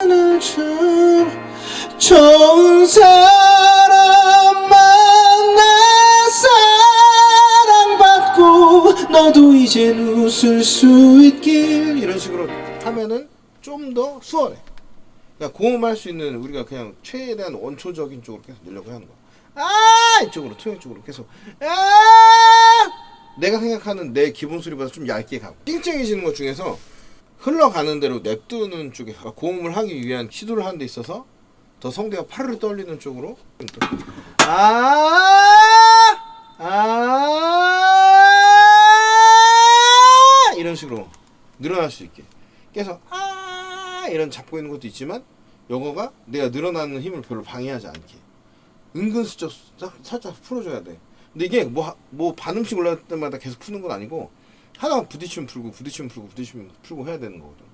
하늘 참 좋은 사람 만나 사랑받고 너도 이젠 웃을 수 있길 이런 식으로 하면은 좀 더 수월해. 그러니까 고음할 수 있는 우리가 그냥 최대한 원초적인 쪽으로 계속 늘려고 하는 거야 아 이쪽으로 토형 쪽으로 계속. 아 내가 생각하는 내 기본 소리보다 좀 얇게 가고. 찡찡해지는 것 중에서 흘러가는 대로 냅두는 쪽에 아, 고음을 하기 위한 시도를 하는 데 있어서 더 성대가 파르르 떨리는 쪽으로 아, 아! 이런 식으로 늘어날 수 있게. 그래서 아! 이런 잡고 있는 것도 있지만 요거가 내가 늘어나는 힘을 별로 방해하지 않게. 은근슬쩍 싹- 살짝 풀어줘야 돼 근데 이게 뭐, 하- 뭐 반음씩 올라갈 때마다 계속 푸는 건 아니고 하나 부딪히면 풀고 부딪히면 풀고 부딪히면 풀고 해야 되는 거거든.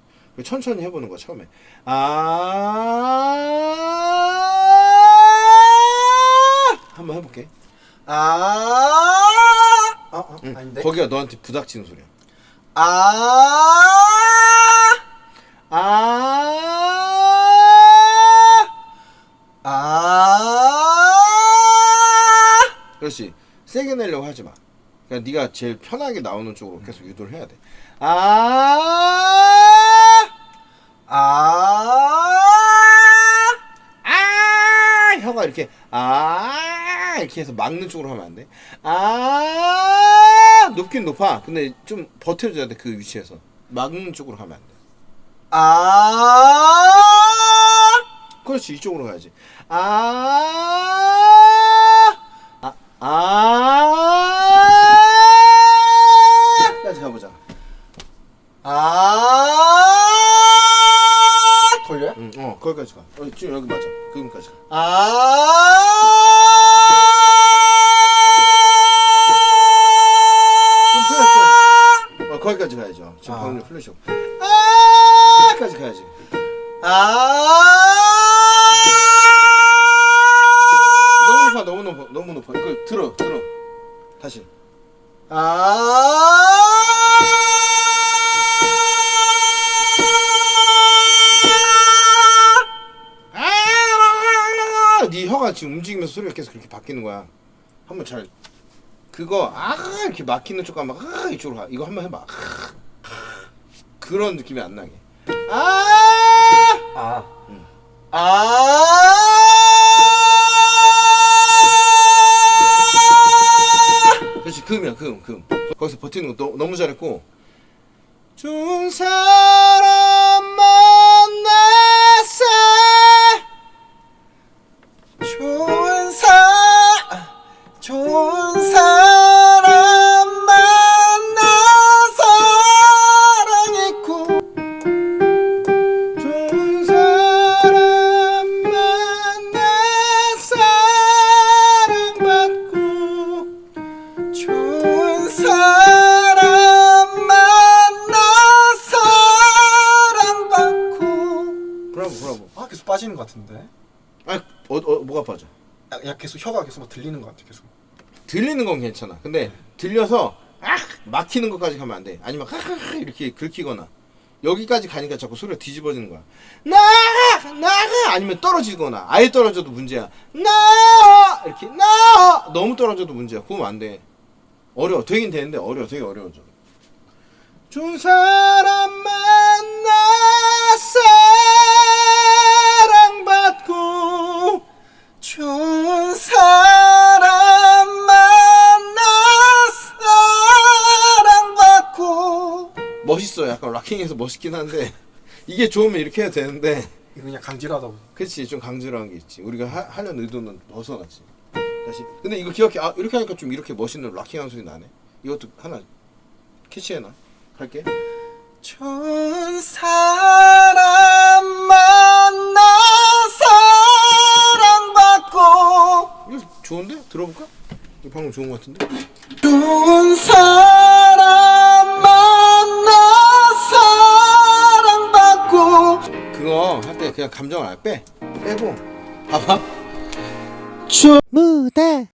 천천히 해보는 거야 처음에. 아 한번 해볼게. 아, 아, 아 응. 아닌데. 거기가 너한테 부닥치는 소리야. 아, 아 아, 그렇지. 세게 내려고 하지 마. 그러니까 네가 제일 편하게 나오는 쪽으로 계속 유도를 해야 돼. 아 아, 아 혀가 이렇게 아 이렇게 해서 막는 쪽으로 하면 안 돼. 아 높긴 높아. 근데 좀 버텨줘야 돼 그 위치에서 막는 쪽으로 하면 안 돼. 아, 그렇지 이쪽으로 가야지. 아, 아, 아, 까지 가보자. 아, 걸려요? 응, 어 거기까지 가. 어, 지금 여기 맞아. 그음까지 가. 좀 풀렸죠? 어 거기까지 가야죠. 지금 아. 방금 풀리셨고. 아까지 가야지. 너무 높아, 너무 높아, 너무 높아. 이걸 들어, 들어. 다시. 아, 지금 움직이면서 소리가 계속 그렇게 바뀌는 거야. 한번 잘 그거 아 이렇게 막히는 쪽 가면 아 이쪽으로 가. 이거 한번 해봐. 아, 그런 느낌이 안 나게. 아, 아, 응. 그렇지 금이야 금 금. 거기서 버티는 거 너, 너무 잘했고. 좋은 사람 브라보 아 계속 빠지는 것 같은데. 아 어, 어, 뭐가 빠져? 야, 야 계속 혀가 계속 막 들리는 것 같아 계속. 들리는 건 괜찮아. 근데 들려서 아 막히는 것까지 가면 안 돼. 아니면 하하하 이렇게 긁히거나. 여기까지 가니까 자꾸 소리가 뒤집어지는 거야. 나가! 나가! 아니면 떨어지거나. 아예 떨어져도 문제야. 나와! 이렇게 나와! 너무 떨어져도 문제야. 그러면 안 돼. 어려워. 되긴 되는데 어려워. 되게 어려워져. 좋은 사람 만 락킹에서 멋있긴 한데 이게 좋으면 이렇게 해야 되는데 이거 그냥 강제로 하다 보니 그치 좀 강제로한 게 있지. 우리가 하, 하려는 의도는 벗어났지. 다시. 근데 이거 기억해. 아 이렇게 하니까 좀 이렇게 멋있는 락킹한 소리 나네. 이것도 하나 캐치해놔. 할게. 좋은 사람 만나 사랑받고. 이거 좋은데? 들어볼까? 이거 방금 좋은 것 같은데? 좋은 사람 때 그냥 감정을 안 빼. 빼고 봐봐. 무대